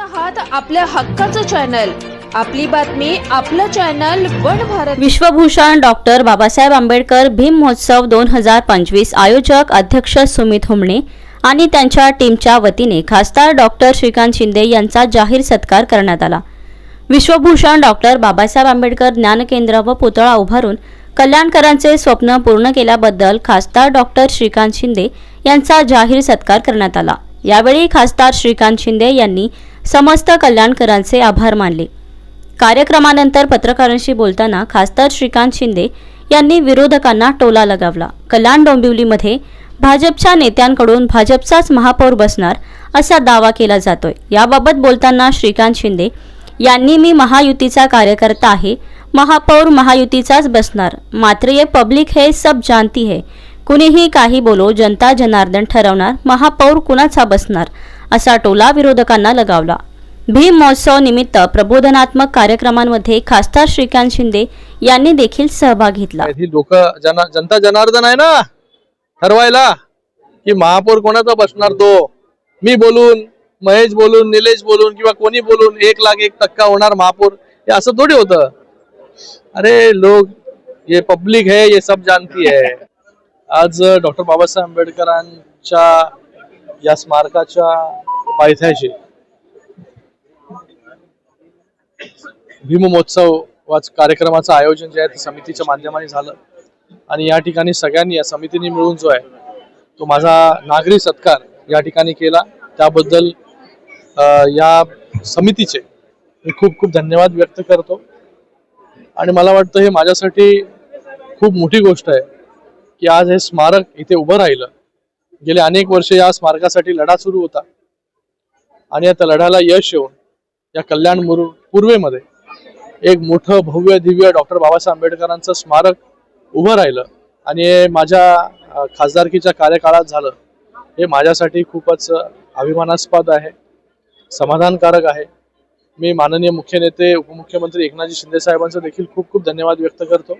आहात आपल्या हक्काचं चॅनल आपली बातमी आपलं चॅनल वन भारत. विश्वभूषण डॉक्टर बाबासाहेब आंबेडकर भीम महोत्सव दोन हजार पंचवीस आयोजक अध्यक्ष सुमित हुमणे आणि त्यांच्या टीमच्या वतीने खासदार डॉक्टर श्रीकांत शिंदे यांचा जाहीर सत्कार करण्यात आला. विश्वभूषण डॉक्टर बाबासाहेब आंबेडकर ज्ञान केंद्र व पुतळा उभारून कल्याणकरांचे स्वप्न पूर्ण केल्याबद्दल खासदार डॉक्टर श्रीकांत शिंदे यांचा जाहीर सत्कार करण्यात आला. यावेळी खासदार श्रीकांत शिंदे यांनी समस्त कल्याणकरांचे आभार मानले. कार्यक्रमानंतर पत्रकारांशी बोलताना खासदार श्रीकांत शिंदे यांनी विरोधकांना टोला लगावला. कल्याण डोंबिवलीमध्ये भाजपच्या नेत्यांकडून भाजपचाच महापौर बसणार असा दावा केला जातोय. याबाबत बोलताना श्रीकांत शिंदे यांनी मी महायुतीचा कार्यकर्ता आहे महापौर महायुतीचाच बसणार. मात्र ये पब्लिक है सब जानती है. कुणीही काही बोलो जनता जनार्दन ठरवणार महापौर कुणाचा बसणार असा टोला विरोधकांना लगावला. भीम महोत्सव निमित्त प्रबोधनात्मक कार्यक्रमांमध्ये खासदार श्रीकांत शिंदे यांनी देखील सहभाग घेतला. लोक जना जनता जनार्दन आहे ना? ठरवायला की महापौर कोणाचा बसणार तो? मी बोलून महेश बोलून निलेश बोलून किंवा कोणी बोलून एक लाख एक टक्का होणार महापौर हे असं थोडी होतं. अरे लोग ये पब्लिक है ये सब जानती है आज डॉक्टर बाबासाहेब आंबेडकरांच्या या स्मारकाच्या पायथ्याशी भीम महोत्सव वाच कार्यक्रमाचं आयोजन जे आहे ते समितीच्या माध्यमाने झालं. आणि या ठिकाणी सगळ्यांनी या समितीने मिळून जो आहे तो माझा नागरी सत्कार या ठिकाणी केला. त्याबद्दल या समितीचे मी खूप खूप धन्यवाद व्यक्त करतो. आणि मला वाटतं हे माझ्यासाठी खूप मोठी गोष्ट आहे. की आज हे स्मारक इथे उभं राहिलं. गेले अनेक वर्ष या स्मारकासाठी लढा सुरू होता. आणि या लढ्याला यश येऊन या कल्याण मुरु पूर्वेमध्ये एक मोठं भव्य दिव्य डॉक्टर बाबासाहेब आंबेडकरांचं स्मारक उभं राहिलं. आणि हे माझ्या खासदारकीच्या कार्यकाळात झालं. हे माझ्यासाठी खूपच अभिमानास्पद आहे. समाधानकारक आहे. मी माननीय मुख्य नेते उपमुख्यमंत्री एकनाथजी शिंदे साहेबांचं देखील खूप खूप धन्यवाद व्यक्त करतो.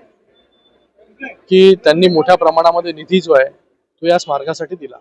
की त्यांनी मोठ्या प्रमाणामध्ये निधी जो आहे तो या स्मारकासाठी दिला.